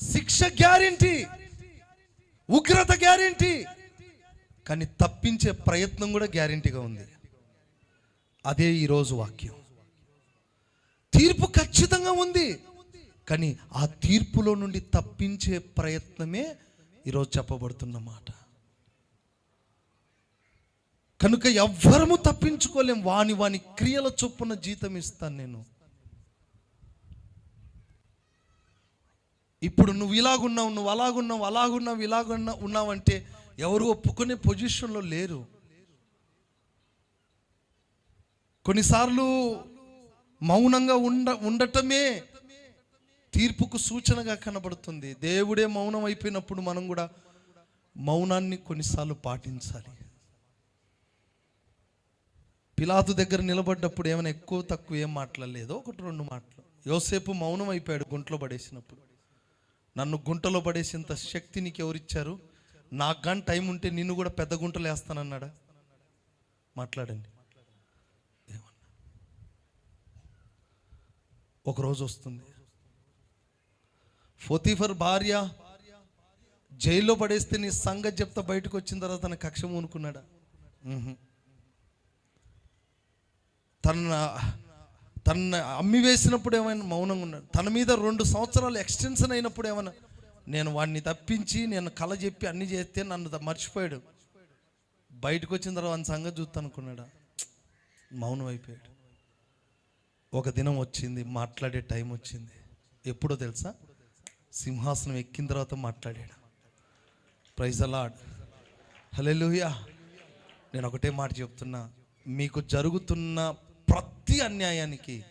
శిక్ష గ్యారెంటీ ఉగ్రత గ్యారెంటీ. కానీ తప్పించే ప్రయత్నం కూడా గ్యారెంటీగా ఉంది. అదే ఈరోజు వాక్యం. తీర్పు ఖచ్చితంగా ఉంది. కానీ ఆ తీర్పులో నుండి తప్పించే ప్రయత్నమే ఈరోజు చెప్పబడుతున్న మాట. కనుక ఎవ్వరము తప్పించుకోలేం. వాని వాని క్రియల చొప్పున జీతం ఇస్తాను నేను. ఇప్పుడు నువ్వు ఇలాగున్నావు నువ్వు అలాగున్నావు అలాగున్నావు ఇలాగున్నా ఉన్నావంటే ఎవరు ఒప్పుకునే పొజిషన్లో లేరు. కొన్నిసార్లు మౌనంగా ఉండ ఉండటమే తీర్పుకు సూచనగా కనబడుతుంది. దేవుడే మౌనం అయిపోయినప్పుడు మనం కూడా మౌనాన్ని కొన్నిసార్లు పాటించాలి. పిలాతు దగ్గర నిలబడ్డప్పుడు ఏమైనా ఎక్కువ తక్కువ ఏం మాట్లాడలేదు. ఒకటి రెండు మాటలు. యోసేపు మౌనం అయిపోయాడు గుంటలో పడేసినప్పుడు. నన్ను గుంటలో పడేసేంత శక్తి నీకు ఎవరిచ్చారు నాకు కానీ టైం ఉంటే నిన్ను కూడా పెద్ద గుంటలు వేస్తానన్నాడా? మాట్లాడండి. ఏమన్నా? ఒకరోజు వస్తుంది. ఫోతీఫర్ భార్య జైల్లో పడేస్తే నీ సంగతి చెప్తా బయటకు వచ్చిన తర్వాత తన కక్ష మూనుకున్నాడా తన తన అమ్మి వేసినప్పుడు ఏమైనా మౌనంగా ఉన్నాడు? తన మీద రెండు సంవత్సరాలు ఎక్స్టెన్షన్ అయినప్పుడు ఏమైనా నేను వాడిని తప్పించి నేను కళ చెప్పి అన్ని చేస్తే నన్ను మర్చిపోయాడు. బయటకు వచ్చిన తర్వాత సంగతి చూస్తానుకున్నాడా మౌనం అయిపోయాడు. ఒక దినం వచ్చింది మాట్లాడే టైం వచ్చింది. ఎప్పుడో తెలుసా? సింహాసనం ఎక్కిన తర్వాత మాట్లాడాడు. ప్రైజ్ అలాడ్ హల్లెలూయా. నేను ఒకటే మాట చెప్తున్నా. మీకు జరుగుతున్న ప్రతి అన్యాయానికి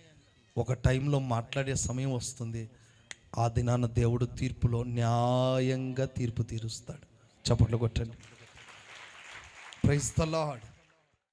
ఒక టైంలో మాట్లాడే సమయం వస్తుంది. ఆ దినాన దేవుడు తీర్పులో న్యాయంగా తీర్పు తీరుస్తాడు. చప్పట్లు కొట్టండి. Praise the lord